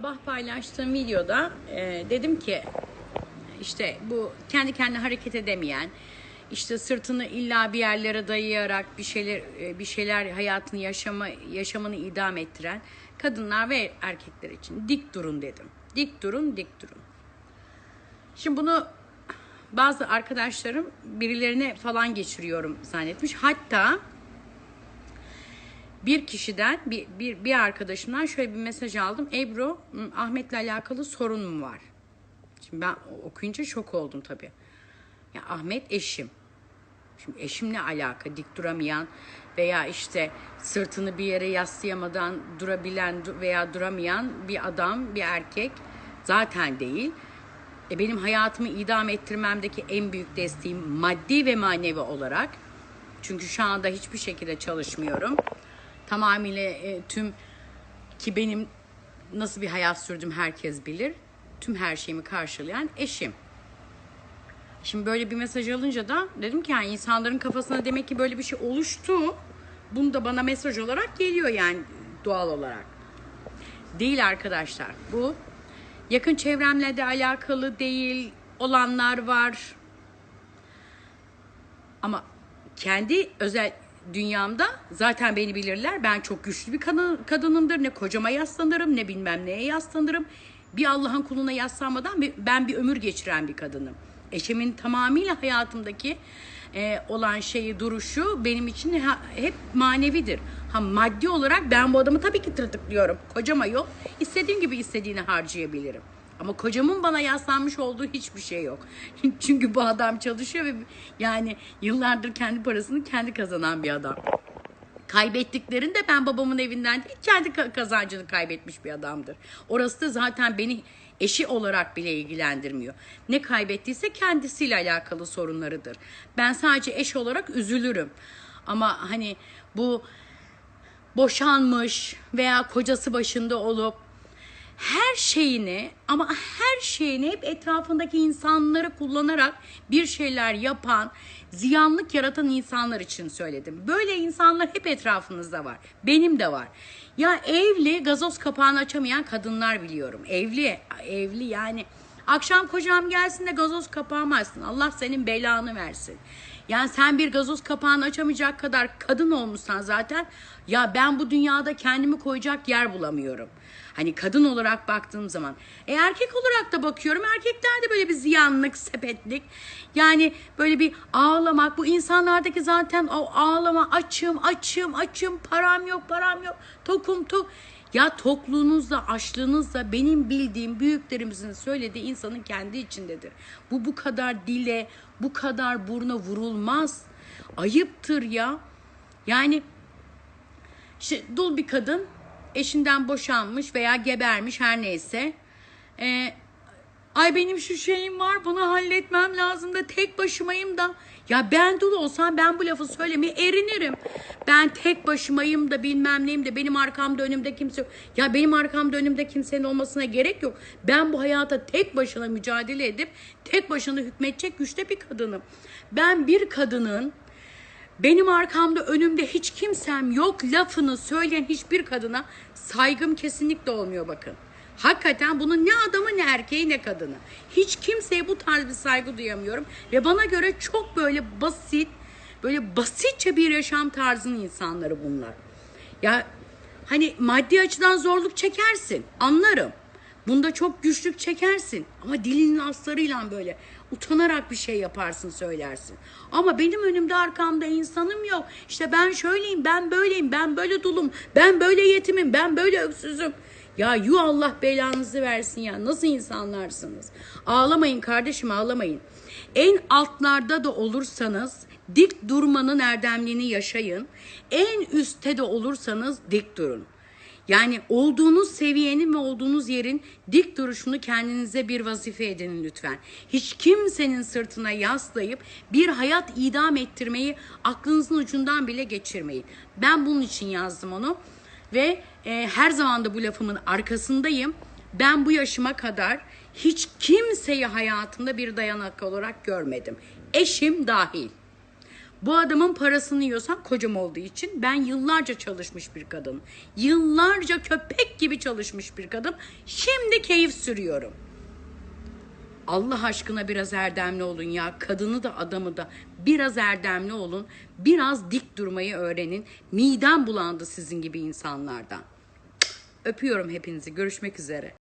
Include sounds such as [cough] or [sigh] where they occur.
sabah paylaştığım videoda e, dedim ki işte bu kendi kendine hareket edemeyen işte sırtını illa bir yerlere dayayarak bir şeyler e, bir şeyler hayatını yaşama yaşamını idam ettiren kadınlar ve erkekler için dik durun dedim. Dik durun, dik durun. Şimdi bunu bazı arkadaşlarım birilerine falan geçiriyorum zannetmiş. Hatta bir kişiden bir, bir, bir arkadaşımdan şöyle bir mesaj aldım. Ebru Ahmet'le alakalı sorun mu var? Şimdi ben okuyunca şok oldum tabii. Ya Ahmet eşim. Şimdi eşimle alaka dik duramayan veya işte sırtını bir yere yaslayamadan durabilen veya duramayan bir adam, bir erkek zaten değil. E benim hayatımı idam ettirmemdeki en büyük desteğim maddi ve manevi olarak. Çünkü şu anda hiçbir şekilde çalışmıyorum. Tamamıyla e, tüm ki benim nasıl bir hayat sürdüm herkes bilir. Tüm her şeyimi karşılayan eşim. Şimdi böyle bir mesaj alınca da dedim ki yani insanların kafasına demek ki böyle bir şey oluştu. Bunu da bana mesaj olarak geliyor yani doğal olarak. Değil arkadaşlar. Bu yakın çevremle de alakalı değil olanlar var. Ama kendi özel dünyamda zaten beni bilirler. Ben çok güçlü bir kadın, kadınımdır. Ne kocama yaslanırım ne bilmem neye yaslanırım. Bir Allah'ın kuluna yaslanmadan ben bir ömür geçiren bir kadınım. Eşimin tamamıyla hayatımdaki e, olan şeyi duruşu benim için ha, hep manevidir. Ha maddi olarak ben bu adamı tabii ki tırtıklıyorum. Kocama yok. İstediğim gibi istediğini harcayabilirim. Ama kocamın bana yaslanmış olduğu hiçbir şey yok. [laughs] Çünkü bu adam çalışıyor ve yani yıllardır kendi parasını kendi kazanan bir adam. Kaybettiklerinde ben babamın evinden değil kendi kazancını kaybetmiş bir adamdır. Orası da zaten beni eşi olarak bile ilgilendirmiyor. Ne kaybettiyse kendisiyle alakalı sorunlarıdır. Ben sadece eş olarak üzülürüm. Ama hani bu boşanmış veya kocası başında olup her şeyini ama her şeyini hep etrafındaki insanları kullanarak bir şeyler yapan, ziyanlık yaratan insanlar için söyledim. Böyle insanlar hep etrafınızda var. Benim de var. Ya evli gazoz kapağını açamayan kadınlar biliyorum. Evli, evli yani akşam kocam gelsin de gazoz kapağımı açsın. Allah senin belanı versin. Yani sen bir gazoz kapağını açamayacak kadar kadın olmuşsan zaten ya ben bu dünyada kendimi koyacak yer bulamıyorum. Hani kadın olarak baktığım zaman. E erkek olarak da bakıyorum. Erkeklerde böyle bir ziyanlık, sepetlik. Yani böyle bir ağlamak. Bu insanlardaki zaten o ağlama açım, açım, açım. Param yok, param yok. Tokum tok. Ya tokluğunuzla, açlığınızla benim bildiğim büyüklerimizin söylediği insanın kendi içindedir. Bu bu kadar dile, bu kadar buruna vurulmaz. Ayıptır ya. Yani işte dul bir kadın eşinden boşanmış veya gebermiş her neyse. Ee, ay benim şu şeyim var bunu halletmem lazım da tek başımayım da. Ya ben dul olsam ben bu lafı söylemeye erinirim. Ben tek başımayım da bilmem neyim de benim arkamda önümde kimse yok. Ya benim arkamda önümde kimsenin olmasına gerek yok. Ben bu hayata tek başına mücadele edip tek başına hükmedecek güçte bir kadınım. Ben bir kadının benim arkamda önümde hiç kimsem yok lafını söyleyen hiçbir kadına saygım kesinlikle olmuyor bakın. Hakikaten bunun ne adamı ne erkeği ne kadını. Hiç kimseye bu tarz bir saygı duyamıyorum. Ve bana göre çok böyle basit, böyle basitçe bir yaşam tarzının insanları bunlar. Ya hani maddi açıdan zorluk çekersin anlarım. Bunda çok güçlük çekersin. Ama dilinin aslarıyla böyle utanarak bir şey yaparsın söylersin. Ama benim önümde arkamda insanım yok. İşte ben şöyleyim, ben böyleyim, ben böyle dulum, ben böyle yetimim, ben böyle öksüzüm. Ya yu Allah belanızı versin ya. Nasıl insanlarsınız? Ağlamayın kardeşim ağlamayın. En altlarda da olursanız dik durmanın erdemliğini yaşayın. En üstte de olursanız dik durun. Yani olduğunuz seviyenin ve olduğunuz yerin dik duruşunu kendinize bir vazife edinin lütfen. Hiç kimsenin sırtına yaslayıp bir hayat idam ettirmeyi aklınızın ucundan bile geçirmeyin. Ben bunun için yazdım onu ve e, her zaman da bu lafımın arkasındayım. Ben bu yaşıma kadar hiç kimseyi hayatımda bir dayanak olarak görmedim. Eşim dahil. Bu adamın parasını yiyorsan kocam olduğu için ben yıllarca çalışmış bir kadın. Yıllarca köpek gibi çalışmış bir kadın. Şimdi keyif sürüyorum. Allah aşkına biraz erdemli olun ya. Kadını da adamı da biraz erdemli olun. Biraz dik durmayı öğrenin. Midem bulandı sizin gibi insanlardan. Öpüyorum hepinizi. Görüşmek üzere.